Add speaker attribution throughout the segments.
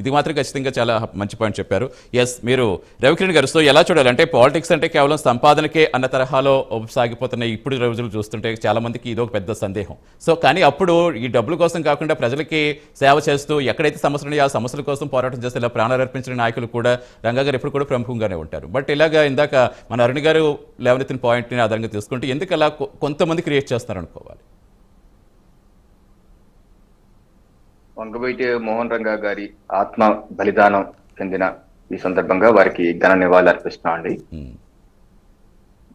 Speaker 1: ఇది మాత్రం ఖచ్చితంగా చాలా మంచి పాయింట్ చెప్పారు. ఎస్ మీరు రవికిరణ్ గారు సో ఎలా చూడాలంటే పాలిటిక్స్ అంటే కేవలం సంపాదనకే అన్న తరహాలో సాగిపోతున్న ఇప్పుడు రోజులు చూస్తుంటే చాలా మందికి ఇది ఒక పెద్ద సందేహం. సో కానీ అప్పుడు ఈ డబ్బుల కోసం కాకుండా ప్రజలకి సేవ చేస్తూ ఎక్కడైతే సమస్యలు ఉన్నాయో ఆ సమస్యల కోసం పోరాటం చేస్తే ఇలా ప్రాణాలు అర్పించిన నాయకులు కూడా రంగా గారు ఎప్పుడు కూడా ప్రముఖంగానే ఉంటారు. బట్ ఇలాగా ఇందాక మన అరుణ్ గారు లేవనెత్తిన పాయింట్ని ఆధారంగా తీసుకుంటే ఎందుకు అలా కొంతమంది క్రియేట్ చేస్తారనుకోవాలి.
Speaker 2: వంగవీటి మోహన్ రంగా గారి ఆత్మ బలిదానం చెందిన ఈ సందర్భంగా వారికి ఘన నివాళులు అర్పిస్తున్నాం అండి.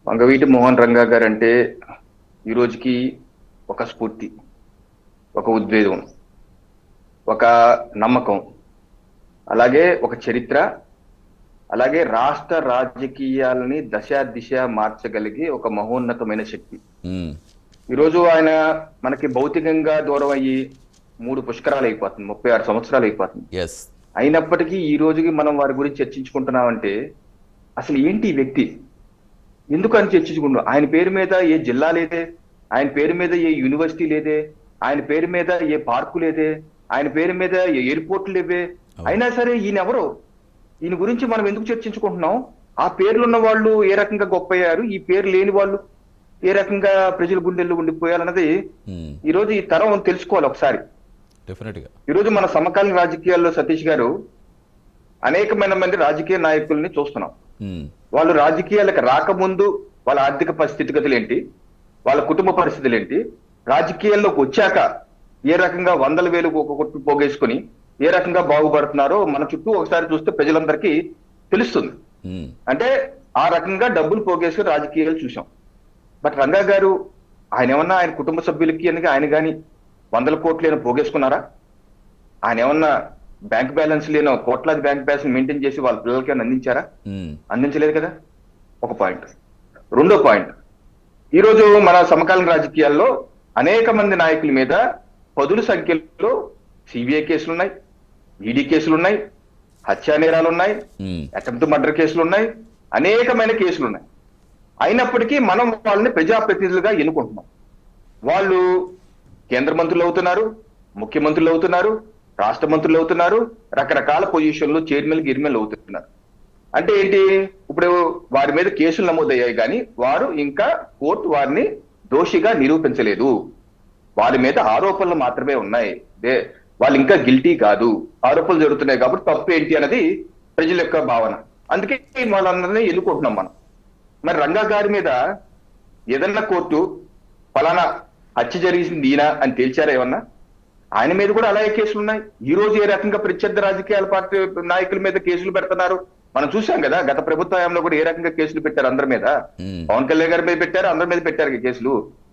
Speaker 2: వంగవీటి మోహన్ రంగా గారు అంటే ఈ రోజుకి ఒక స్ఫూర్తి ఒక ఉద్వేగం ఒక నమ్మకం అలాగే ఒక చరిత్ర అలాగే రాష్ట్ర రాజకీయాలని దశ దిశ మార్చగలిగే ఒక మహోన్నతమైన శక్తి. ఈరోజు ఆయన మనకి భౌతికంగా దూరం అయ్యి మూడు పుష్కరాలు అయిపోతుంది ముప్పై ఆరు సంవత్సరాలు అయిపోతుంది. అయినప్పటికీ ఈ రోజుకి మనం వారి గురించి చర్చించుకుంటున్నామంటే అసలు ఏంటి ఈ వ్యక్తి? ఎందుకు అని చర్చించుకుంటున్నాం? ఆయన పేరు మీద ఏ జిల్లా లేదే? ఆయన పేరు మీద ఏ యూనివర్సిటీ లేదే? ఆయన పేరు మీద ఏ పార్కు లేదే? ఆయన పేరు మీద ఏ ఎయిర్పోర్ట్ లేవే? అయినా సరే ఈయన ఎవరు ఈయన గురించి మనం ఎందుకు చర్చించుకుంటున్నాం? ఆ పేర్లు ఉన్న వాళ్ళు ఏ రకంగా గొప్ప అయ్యారు? ఈ పేరు లేని వాళ్ళు ఏ రకంగా ప్రజల గుండెల్లో ఉండిపోయారన్నది
Speaker 1: ఉమ్,
Speaker 2: ఈ రోజు ఈ తరం తెలుసుకోవాలి ఒకసారి. ఈరోజు మన సమకాలీన రాజకీయాల్లో సతీష్ గారు అనేకమైన మంది రాజకీయ నాయకుల్ని చూస్తున్నాం.
Speaker 1: ఉమ్,
Speaker 2: వాళ్ళు రాజకీయాలకు రాకముందు వాళ్ళ ఆర్థిక పరిస్థితిగతులు ఏంటి? వాళ్ళ కుటుంబ పరిస్థితులు ఏంటి? రాజకీయాల్లోకి వచ్చాక ఏ రకంగా వందల వేలు ఒక కొట్టు పోగేసుకుని ఏ రకంగా బాగుపడుతున్నారో మన చుట్టూ ఒకసారి చూస్తే ప్రజలందరికీ తెలుస్తుంది.
Speaker 1: ఉమ్,
Speaker 2: అంటే ఆ రకంగా డబ్బులు పోగేసుకుని రాజకీయాలు చూసాం బట్ రంగా గారు ఆయన ఏమన్నా ఆయన కుటుంబ సభ్యులకి అని ఆయన కానీ వందల కోట్లు ఏమైనా పోగేసుకున్నారా? ఆయన ఏమన్నా బ్యాంక్ బ్యాలెన్స్ లేనో కోట్లాది బ్యాంక్ బ్యాలెన్స్ మెయింటైన్ చేసి వాళ్ళ పిల్లలకి ఏమైనా అందించారా? అందించలేదు కదా? ఒక పాయింట్. రెండో పాయింట్. ఈ రోజు మన సమకాలీన రాజకీయాల్లో అనేక మంది నాయకుల మీద పదుల సంఖ్యలో సిబిఐ కేసులు ఉన్నాయి ఈడీ కేసులు ఉన్నాయి హత్యా నేరాలు ఉన్నాయి అటెంప్ట్ మర్డర్ కేసులు ఉన్నాయి అనేకమైన కేసులు ఉన్నాయి అయినప్పటికీ మనం వాళ్ళని ప్రజాప్రతినిధులుగా ఎన్నుకుంటున్నాం. వాళ్ళు కేంద్ర మంత్రులు అవుతున్నారు ముఖ్యమంత్రులు అవుతున్నారు రాష్ట్ర మంత్రులు అవుతున్నారు రకరకాల పొజిషన్లు చైర్మన్ గిర్మన్లు అవుతున్నారు. అంటే ఏంటి? ఇప్పుడు వారి మీద కేసులు నమోదయ్యాయి కానీ వారు ఇంకా కోర్టు వారిని దోషిగా నిరూపించలేదు. వారి మీద ఆరోపణలు మాత్రమే ఉన్నాయి. వాళ్ళు ఇంకా గిల్టీ కాదు. ఆరోపణలు జరుగుతున్నాయి కాబట్టి తప్పు ఏంటి అన్నది ప్రజల యొక్క భావన. అందుకే వాళ్ళందరినీ ఎన్నుకుంటున్నాం మనం. మరి రంగా గారి మీద ఏదన్నా కోర్టు ఫలానా హత్య జరిగింది ఈయన అని తేల్చారా ఏమన్నా? ఆయన మీద కూడా అలాగే కేసులు ఉన్నాయి. ఈ రోజు ఏ రకంగా ప్రత్యర్థి రాజకీయాల పార్టీ నాయకుల మీద కేసులు పెడుతున్నారు? మనం చూసాం కదా గత ప్రభుత్వ హయాంలో కూడా ఏ రకంగా కేసులు పెట్టారు అందరి మీద? పవన్ కళ్యాణ్ గారి మీద పెట్టారు అందరి మీద పెట్టారు కేసులు.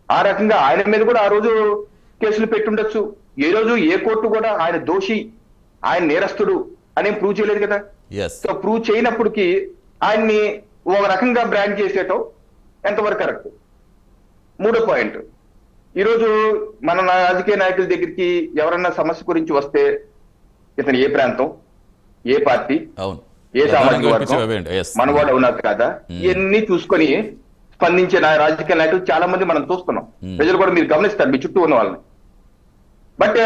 Speaker 2: ఆ రకంగా ఆయన మీద కూడా ఆ రోజు కేసులు పెట్టుండొచ్చు. ఏ రోజు ఏ కోర్టు కూడా ఆయన దోషి ఆయన నేరస్తుడు అని ప్రూవ్ చేయలేదు కదా? సో ప్రూవ్ చేయనప్పటికీ ఆయన్ని ఒక రకంగా బ్రాండ్ చేసేయటం ఎంతవరకు కరెక్ట్ మూడో పాయింట్ ఈరోజు మన రాజకీయ నాయకుల దగ్గరికి ఎవరన్నా సమస్య గురించి వస్తే ఇతను ఏ ప్రాంతం ఏ పార్టీ
Speaker 1: అవును.
Speaker 2: ఏ సామాజిక వర్గం మనవాడు ఉన్నారు కదా. ఇవన్నీ చూసుకొని స్పందించే నా- రాజకీయ నాయకులు చాలా మంది మనం చూస్తున్నాం. ప్రజలు కూడా మీరు గమనిస్తారు మీ చుట్టూ ఉన్న వాళ్ళని. బట్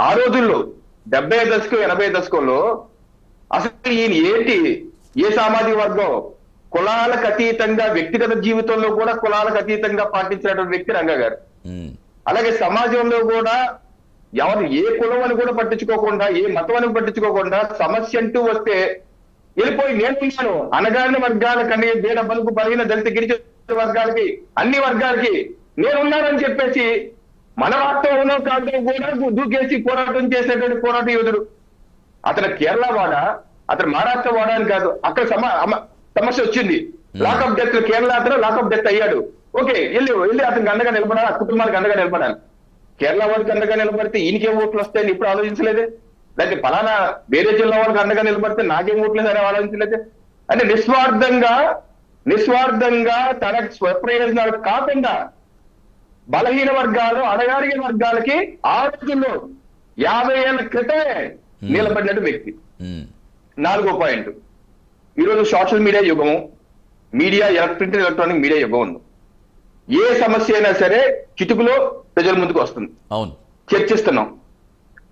Speaker 2: ఆ రోజుల్లో డెబ్బై దశకం ఎనభై దశకంలో అసలు ఈయన ఏంటి? ఏ సామాజిక వర్గం? కులాలకు అతీతంగా వ్యక్తిగత జీవితంలో కూడా కులాలకు అతీతంగా పాటించినటువంటి వ్యక్తి రంగా గారు అలాగే సమాజంలో కూడా ఎవరు ఏ కులం అని కూడా పట్టించుకోకుండా ఏ మతం అని పట్టించుకోకుండా సమస్య అంటూ వస్తే వెళ్ళిపోయి నేను ఉన్నాను. అనగాని వర్గాలకు అన్ని బీద బలుగు బలహీన దళిత గిరిజన వర్గాలకి అన్ని వర్గాలకి నేనున్నానని చెప్పేసి మన రాష్ట్రంలో కాదు కూడా దూకేసి పోరాటం చేసేటువంటి పోరాట యోధుడు. అతను కేరళ వాడ అతను మహారాష్ట్ర వాడ అని కాదు. అక్కడ సమస్య వచ్చింది. లాక్ ఆఫ్ డెత్ కేరళ అతను లాక్ ఆఫ్ డెత్ అయ్యాడు. ఓకే వెళ్ళి వెళ్ళి అతనికి అండగా నిలబడాలి? ఆ కుటుంబానికి అండగా నిలబడాలి? కేరళ వాడికి అండగా నిలబడితే ఈయనకేం ఓట్లు వస్తాయని ఇప్పుడు ఆలోచించలేదే? లేకపోతే ఫలానా వేరే జిల్లా వాళ్ళకి అండగా నిలబడితే నాకేం ఓట్లు అని ఆలోచించలేదే? అంటే నిస్వార్థంగా నిస్వార్థంగా తన స్వప్రయోజనాలు కాకుండా బలహీన వర్గాలు అడగారిన వర్గాలకి ఆ రోజుల్లో యాభై ఏళ్ళ క్రితమే నిలబడినట్టు వ్యక్తి. నాలుగో పాయింట్. ఈరోజు సోషల్ మీడియా యుగము. మీడియా ఎలక్ట్రిక్ ఎలక్ట్రానిక్ మీడియా యుగం ఉంది. ఏ సమస్య అయినా సరే చిటుకులో ప్రజల ముందుకు వస్తుంది.
Speaker 1: అవును.
Speaker 2: చర్చిస్తున్నాం.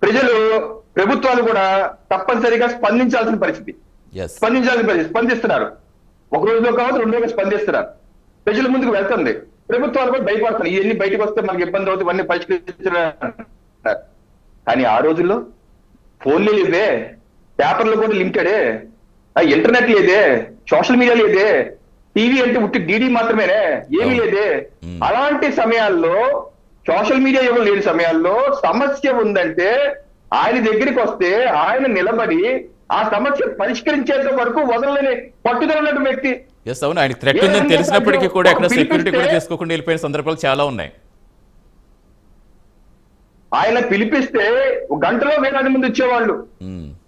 Speaker 2: ప్రజలు ప్రభుత్వాలు కూడా తప్పనిసరిగా స్పందించాల్సిన పరిస్థితి. స్పందించాల్సిన పరిస్థితి. స్పందిస్తున్నారు. ఒక రోజులో కావచ్చు రెండు రోజులు స్పందిస్తున్నారు. ప్రజల ముందుకు వెళ్తుంది. ప్రభుత్వాలు కూడా భయపడుతున్నాయి. ఇవన్నీ బయటకు వస్తే మనకి ఇబ్బంది అవుతుంది ఇవన్నీ పరిష్కరించారు? కానీ ఆ రోజుల్లో ఫోన్లు లేదే. పేపర్లు కూడా లిమిటెడే. ఆ ఇంటర్నెట్ లేదే. సోషల్ మీడియా లేదే. టీవీ అంటే ఉట్టి డీడీ మాత్రమేనే ఏమీ. లేదే. అలాంటి సమయాల్లో సోషల్ మీడియా ఎవరు లేని సమయాల్లో సమస్య ఉందంటే ఆయన దగ్గరికి వస్తే ఆయన నిలబడి ఆ సమస్య పరిష్కరించేంత వరకు వదలలేని పట్టుదల ఉన్నటువంటి వ్యక్తి
Speaker 1: ఎస్ అవును ఆయనకి థ్రెట్ ఉందని తెలిసినప్పటికీ కూడా ఎక్కడ సెక్యూరిటీ కూడా చేసుకోకుండా వెళ్ళిపోయిన సందర్భాలు చాలా ఉన్నాయి
Speaker 2: ఆయన పిలిపిస్తే గంటలో వేలాది మంది వచ్చేవాళ్ళు.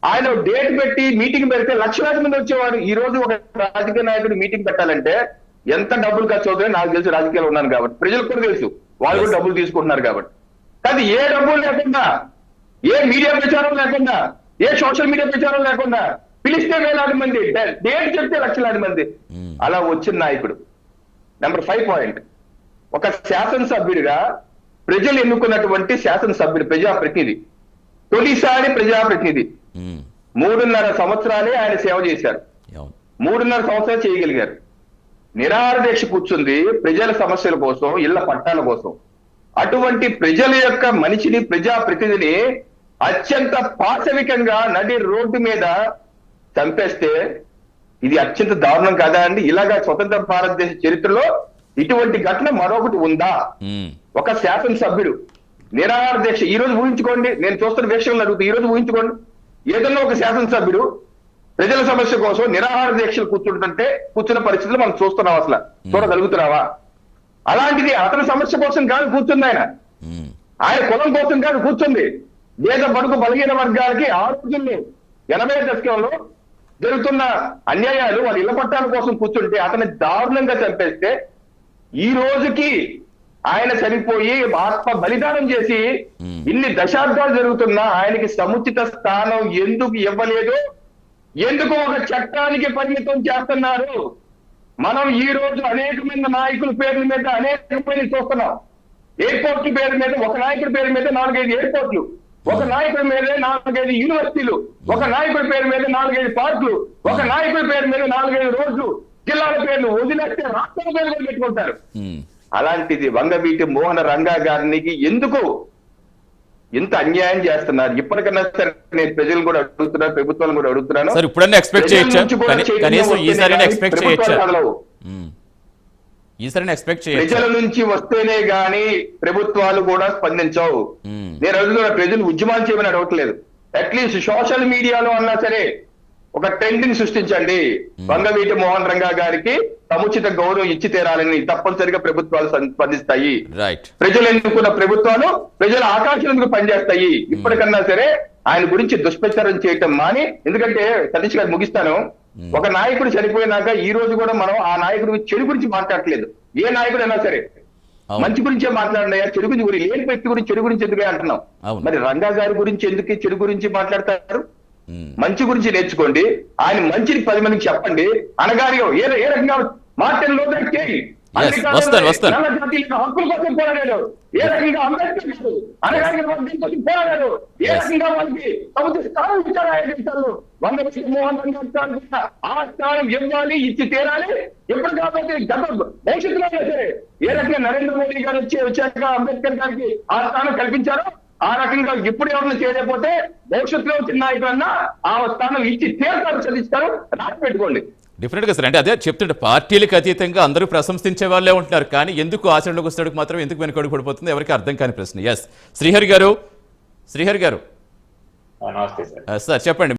Speaker 2: ఆయన డేట్ పెట్టి మీటింగ్ పెడితే లక్షలాది మంది వచ్చేవాడు. ఈ రోజు ఒక రాజకీయ నాయకుడు మీటింగ్ పెట్టాలంటే ఎంత డబ్బులు ఖర్చు అవుతాయో నాకు తెలుసు రాజకీయాలు ఉన్నాను కాబట్టి. ప్రజలకు కూడా తెలుసు. వాళ్ళు కూడా. డబ్బులు తీసుకుంటున్నారు కాబట్టి. కానీ ఏ డబ్బులు లేకుండా ఏ మీడియా ప్రచారం లేకుండా ఏ సోషల్ మీడియా ప్రచారం లేకుండా పిలిస్తే వేలాది మంది డేట్ చెప్తే లక్షలాది మంది.
Speaker 1: మ్మ్.
Speaker 2: అలా వచ్చిన నాయకుడు. నెంబర్ ఫైవ్ పాయింట్ ఒక శాసనసభ్యుడిగా ప్రజలు ఎన్నుకున్నటువంటి శాసనసభ్యుడు ప్రజాప్రతినిధి. తొలిసారి ప్రజాప్రతినిధి. మూడున్నర సంవత్సరాలే ఆయన సేవ చేశారు. మూడున్నర సంవత్సరాలు చేయగలిగారు. నిరాహార దీక్ష కూర్చుంది ప్రజల సమస్యల కోసం ఇళ్ళ పట్టాల కోసం. అటువంటి ప్రజల యొక్క మనిషిని ప్రజాప్రతినిధిని అత్యంత పాశవికంగా నడి రోడ్డు మీద చంపేస్తే ఇది అత్యంత దారుణం కాదా అండి? ఇలాగా స్వతంత్ర భారతదేశ చరిత్రలో ఇటువంటి ఘటన మరొకటి ఉందా. ఒక శాసనసభ్యుడు నిరాహార దీక్ష ఈ రోజు ఊహించుకోండి. నేను చూస్తున్న వీక్షణలు అడుగుతూ ఈ రోజు ఊహించుకోండి. ఏదన్నా ఒక శాసనసభ్యుడు ప్రజల సమస్య కోసం నిరాహార దీక్షలు కూర్చుంటుంటే కూర్చున్న పరిస్థితులు మనం చూస్తున్నాం అసలు. చూడగలుగుతున్నావా? అలాంటిది అతని సమస్య కోసం కాదు కూర్చుంది ఆయన. ఆయన కులం కోసం కాదు కూర్చుంది. దేశ బడుగు బలహీన వర్గాలకి ఆ రోజుల్లో ఎనభై దశకంలో జరుగుతున్న అన్యాయాలు వాళ్ళ ఇళ్ళ పట్టాల కోసం కూర్చుంటే అతన్ని దారుణంగా చంపేస్తే ఈ రోజుకి ఆయన చనిపోయి ఆత్మ బలిదానం చేసి. ఇన్ని దశాబ్దాలు జరుగుతున్నా ఆయనకి సముచిత స్థానం ఎందుకు ఇవ్వలేదు ఎందుకు ఒక చట్టానికి పరిమితం చేస్తున్నారు మనం ఈ రోజు అనేకమైన నాయకుల పేర్ల మీద అనేకమైన చూస్తున్నాం ఎయిర్పోర్ట్ల పేరు మీద ఒక నాయకుడి పేరు మీద నాలుగైదు ఎయిర్పోర్ట్లు ఒక నాయకుడి మీద నాలుగైదు యూనివర్సిటీలు ఒక నాయకుడి పేరు మీద నాలుగైదు పార్కులు ఒక నాయకుడి పేరు మీద నాలుగైదు రోడ్లు జిల్లాల పేర్లు వదిలేస్తే రాష్ట్రాల పేర్లు కూడా పెట్టుకుంటారు. అలాంటిది వంగవీటి మోహన రంగా గారికి ఎందుకు ఇంత అన్యాయం చేస్తున్నారు? ఇప్పటికన్నా సరే నేను ప్రజలు కూడా అడుగుతున్నాను ప్రభుత్వాలు కూడా అడుగుతున్నాను.
Speaker 1: సార్ ఇప్పుడన్నా ఎక్స్పెక్ట్
Speaker 2: ప్రజల
Speaker 1: చేయొచ్చా? కనీసం
Speaker 2: వస్తేనే
Speaker 1: ఈసారి
Speaker 2: కానీ
Speaker 1: ఎక్స్పెక్ట్
Speaker 2: ప్రభుత్వాలు
Speaker 1: చేయొచ్చా?
Speaker 2: కదలవు.
Speaker 1: మ్మ్. ఈసారి ఎక్స్పెక్ట్ చేయొచ్చా?
Speaker 2: ప్రజల నుంచి వస్తేనే గాని ప్రభుత్వాలు కూడా స్పందించవు. నేను అడుగుతున్న ప్రజలు ఉద్యమాలు చేయమని అడగట్లేదు. అట్లీస్ట్ సోషల్ మీడియాలో అన్నా సరే ఒక ట్రెండ్ని సృష్టించండి వంగవీటి మోహన్ రంగా గారికి సముచిత గౌరవం ఇచ్చి తీరాలని తప్పనిసరిగా ప్రభుత్వాలు స్పందిస్తాయి. ప్రజలు ఎన్నుకున్న ప్రభుత్వాలు ప్రజల ఆకాంక్షలకు పనిచేస్తాయి. ఇప్పటికన్నా సరే ఆయన గురించి దుష్ప్రచారం చేయటం మాని ఎందుకంటే సతీష్ గారు ముగిస్తాను. ఒక నాయకుడు చనిపోయినాక ఈ రోజు కూడా మనం ఆ నాయకుడి చెడు గురించి మాట్లాడట్లేదు. ఏ నాయకుడు అయినా సరే. మంచి గురించే మాట్లాడినాయా చెడు గురించి గురి లేని వ్యక్తి గురించి చెడు గురించి ఎందుకే అంటున్నాం. మరి రంగా గారి గురించి ఎందుకు చెడు గురించి మాట్లాడతారు. మంచి గురించి నేర్చుకోండి. ఆయన మంచిని పది మందికి చెప్పండి. అనగారిగా ఏ ఏ రకంగా మార్టిన్ లూథర్ కింగ్?
Speaker 1: వస్తాను, వస్తాను.
Speaker 2: హక్కుల కోసం పోరాడాడు? ఏ రకంగా అంబేద్కర్ గారు? అనగారిన వర్గం కోసం పోరాడాడు? ఏ. రకంగా వాళ్ళకి సముద్ర స్థానం ఇచ్చారు ఆయన దేశాల్లో వంద మంది మోహన్ ఆ స్థానం ఇవ్వాలి ఇచ్చి తీరాలి. ఎప్పుడు కాకపోతే గత భవిష్యత్తులో సరే ఏ రకంగా నరేంద్ర మోడీ గారు వచ్చి వచ్చాక అంబేద్కర్ గారికి ఆ స్థానం కల్పించారో ఆ రకంగా ఇప్పుడు ఎవరిని చేయలేకపోతే భవిష్యత్తులో వచ్చిన నాయకులన్నా ఆ స్థానం ఇచ్చి తీరుతారు చదివిస్తారు రాసి పెట్టుకోండి.
Speaker 1: డిఫరెంట్గా సార్. అంటే అదే చెప్తుంటే పార్టీలకు అతీతంగా అందరూ ప్రశంసించే వాళ్ళే ఉంటున్నారు. కానీ ఎందుకు ఆచరణలోకి వస్తాడు మాత్రం ఎందుకు వెనుకడుగు పడిపోతుంది? ఎవరికి అర్థం కాని ప్రశ్న. ఎస్ శ్రీహరి గారు? శ్రీహరి గారు?
Speaker 3: ఆ, నమస్తే సార్.
Speaker 1: ఆ, సార్ చెప్పండి.